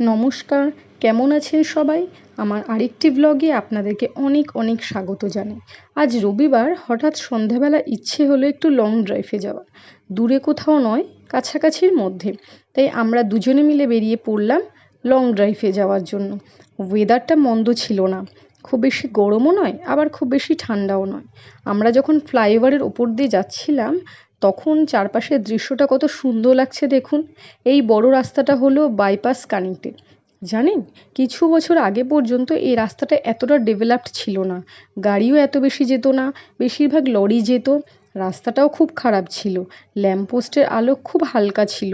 নমস্কার, কেমন আছেন সবাই? আমার আরেকটি ব্লগে আপনাদেরকে অনেক অনেক স্বাগত জানাই। আজ রবিবার, হঠাৎ সন্ধ্যাবেলা ইচ্ছে হলো একটু লং ড্রাইভে যাওয়ার। দূরে কোথাও নয়, কাছাকাছির মধ্যে। তাই আমরা দুজনে মিলে বেরিয়ে পড়লাম লং ড্রাইভে যাওয়ার জন্য। ওয়েদারটা মন্দ ছিল না। খুব বেশি গরমও নয়, আবার খুব বেশি ঠান্ডাও নয়। আমরা যখন ফ্লাইওভারের ওপর দিয়ে যাচ্ছিলাম তখন চারপাশের দৃশ্যটা কত সুন্দর লাগছে দেখুন। এই বড় রাস্তাটা হলো বাইপাস কানেক্টেড জানেন, কিছু বছর আগে পর্যন্ত এই রাস্তাটা এতটা ডেভেলপড ছিল না। গাড়িও এত বেশি যেত না, বেশিরভাগ লরি যেত। রাস্তাটাও খুব খারাপ ছিল। ল্যাম্পপোস্টের আলো খুব হালকা ছিল।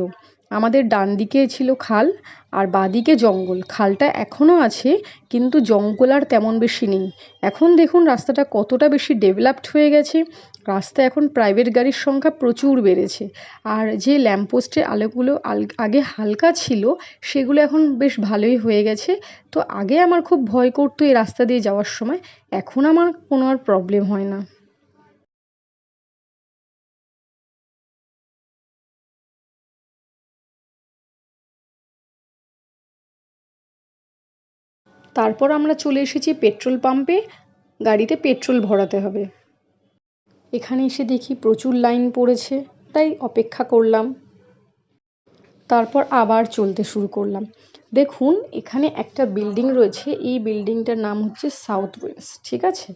আমাদের ডান দিকে ছিল খাল আর বাঁদিকে জঙ্গল। খালটা এখনও আছে, কিন্তু জঙ্গল আর তেমন বেশি নেই। এখন দেখুন রাস্তাটা কতটা বেশি ডেভেলপড হয়ে গেছে। রাস্তায় এখন প্রাইভেট গাড়ির সংখ্যা প্রচুর বেড়েছে। আর যে ল্যাম্পপোস্টের আলোগুলো আগে হালকা ছিল, সেগুলো এখন বেশ ভালোই হয়ে গেছে। তো আগে আমার খুব ভয় করতো এই রাস্তা দিয়ে যাওয়ার সময়। এখন আমার কোনো আর প্রবলেম হয় না। তারপর আমরা চলে এসেছি পেট্রোল পাম্পে, গাড়িতে পেট্রোল ভরাতে হবে। এখানে এসে দেখি প্রচুর লাইন পড়েছে, তাই অপেক্ষা করলাম। তারপর আবার চলতে শুরু করলাম। দেখুন, এখানে একটা বিল্ডিং রয়েছে, এই বিল্ডিংটার নাম হচ্ছে সাউথ ওয়েস্ট, ঠিক আছে?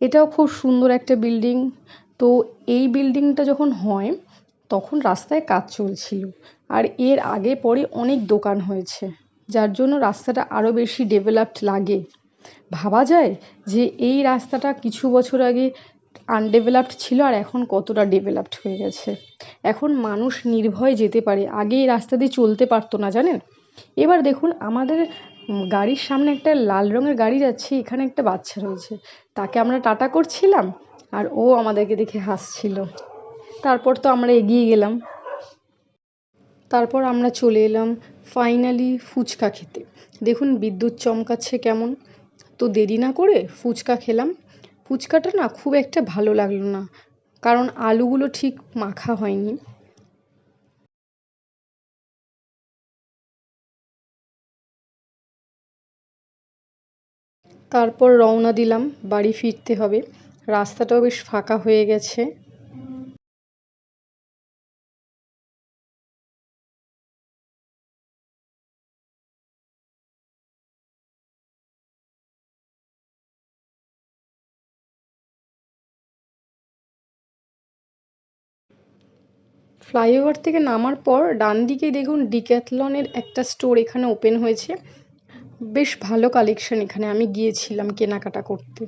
এটাও খুব সুন্দর একটা বিল্ডিং। তো এই বিল্ডিংটা যখন হয়, তখন রাস্তায় কাজ চলছিল, আর এর আগে পরে অনেক দোকান হয়েছে। যার জন্য রাস্তাটা আরও বেশি ডেভেলপড লাগে। ভাবা যায় যে এই রাস্তাটা কিছু বছর আগে আনডেভেলপড ছিল আর এখন কতটা ডেভেলপড হয়ে গেছে। এখন মানুষ নির্ভয়ে যেতে পারে, আগে এই রাস্তা দিয়ে চলতে পারতো না, জানেন? এবার দেখুন, আমাদের গাড়ির সামনে একটা লাল রঙের গাড়ি যাচ্ছে, এখানে একটা বাচ্চা রয়েছে। তাকে আমরা টাটা করছিলাম আর ও আমাদেরকে দেখে হাসছিল। তারপর তো আমরা এগিয়ে গেলাম। তারপর আমরা চলে এলাম ফাইনালি ফুচকা খেতে। দেখুন বিদ্যুৎ চমকাচ্ছে কেমন। তো দেরি না করে ফুচকা খেলাম। ফুচকাটা না খুব একটা ভালো লাগল না, কারণ আলুগুলো ঠিক মাখা হয়নি। তারপর রওনা দিলাম, বাড়ি ফিরতে হবে। রাস্তাটাও বেশ ফাঁকা হয়ে গেছে। ফ্লাইওভার থেকে নামার পর ডান দিকে দেখুন ডিক্যাথলনের একটা স্টোর এখানে ওপেন হয়েছে। বেশ ভালো কালেকশন এখানে আমি গিয়েছিলাম কেনাকাটা করতে।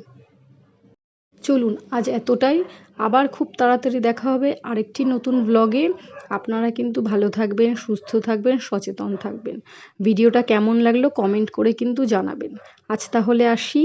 চলুন, আজ এতটাই। আবার খুব তাড়াতাড়ি দেখা হবে আরেকটি নতুন ব্লগে আপনারা কিন্তু ভালো থাকবেন, সুস্থ থাকবেন, সচেতন থাকবেন। ভিডিওটা কেমন লাগল কমেন্ট করে কিন্তু জানাবেন। আজ তাহলে আসি।